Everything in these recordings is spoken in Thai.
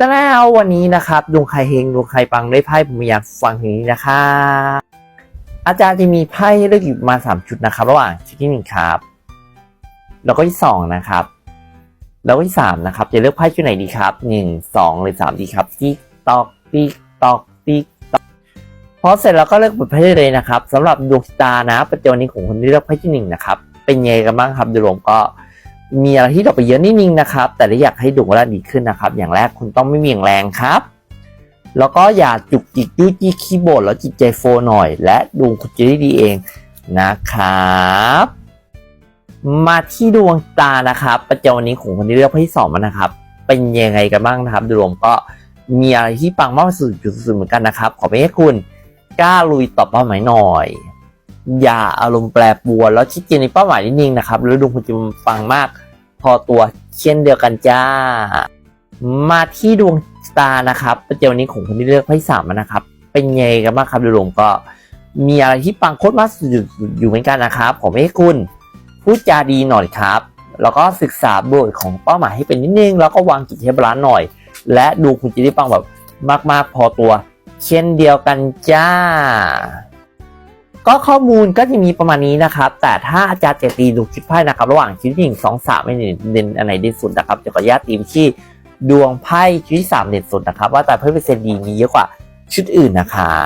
แต่แล้ววันนี้นะครับดวงใครเฮงดวงใครปังได้ไพ่ผมอยากฟังถึงนี้นะครับอาจารย์จะมีไพ่เลือกอยู่มาสามชุดนะครับ ระหว่างชุดที่หนึ่งครับ แล้วก็ที่สองนะครับ แล้วก็ที่สามนะครับ จะเลือกไพ่ชุดไหนดีครับหนึ่งสองหรือสามดีครับติ๊กตอกติ๊กตอกติ๊กตอกพอเสร็จแล้วก็เลือกบทไพ่ได้เลยนะครับสำหรับดวงชะตานะประจำวันนี้ของคนที่เลือกไพ่ที่หนึ่งนะครับเป็นไงกันบ้างครับโดยรวมก็ มีอะไรที่ดอกไปเยอะนิดนึงนะครับ แต่ถ้าอยากให้ดวงเวลาดีขึ้นนะครับ อย่างแรกคุณต้องไม่มีอย่างแรงครับ แล้วก็อย่าจุกจิกยุ่ยจี้คีย์บอร์ดแล้วจิตใจโฟหน่อย และดวงคุณจะได้ดีเองนะครับ มาที่ดวงตานะครับประจำวันนี้ของคนที่เลือกไพ่ที่สองมานะครับ เป็นยังไงกันบ้างนะครับโดยรวมก็มีอะไรที่ปังมากสุดจุดสุดเหมือนกันนะครับ ขอให้คุณกล้าลุยต่อเป้าหมายหน่อย อย่าอารมณ์แปรปรวนแล้วชิดเจนในเป้าหมายนิดนึงนะครับแล้วดวงคุณจะปังมาก พอตัวเช่นเดียวกันจ้า มาที่ดวงตานะครับประจำวันนี้ของคนที่เลือกไพ่สามนะครับ เป็นไงกันบ้างครับดวมก็ มีอะไรที่ปังโคตรมากสุดอยู่เหมือนกันนะครับผมให้คุณพูดจาดีหน่อยครับแล้วก็ศึกษาบทของเป้าหมายให้เป็นนิดนึง แล้วก็วางจิตให้บาลานซ์หน่อย และดูคุณจะได้ปังแบบมาก ๆ พอตัว เช่นเดียวกันจ้า ก็ข้อมูลก็จะมีประมาณนี้นะครับ แต่ถ้าอาจารย์จะตีดูคลิปไพ่นะครับ ระหว่างชิ้นที่หนึ่งสองสามไม่เด่นอันไหนเด่นสุดนะครับจะขออนุญาตตีมที่ดวงไพ่ชุดที่สามเด่นสุดนะครับ ว่าแต่เพิ่มเปอร์เซ็นต์ดีมีเยอะกว่าชุดอื่นนะครั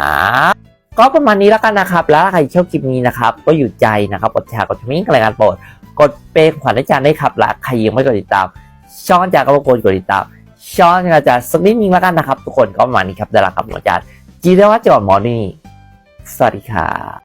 บก็ประมาณนี้แล้วกันนะครับ แล้วใครชอบคลิปนี้นะครับ ก็อยู่ใจนะครับกดแชร์กดชมิ้งรายการโปรด กดเป็นขวัญอาจารย์ได้ครับ และใครยังไม่กดติดตาม ช่องอาจารย์ก็รบกวนกดติดตาม ช่องอาจารย์สักนิดนึงแล้วกันนะครับ ทุกคนก็ประมาณนี้ครับได้แล้วครับผมอาจารย์จีเรวัตจอห์นหมอนี่สวัสดีครับ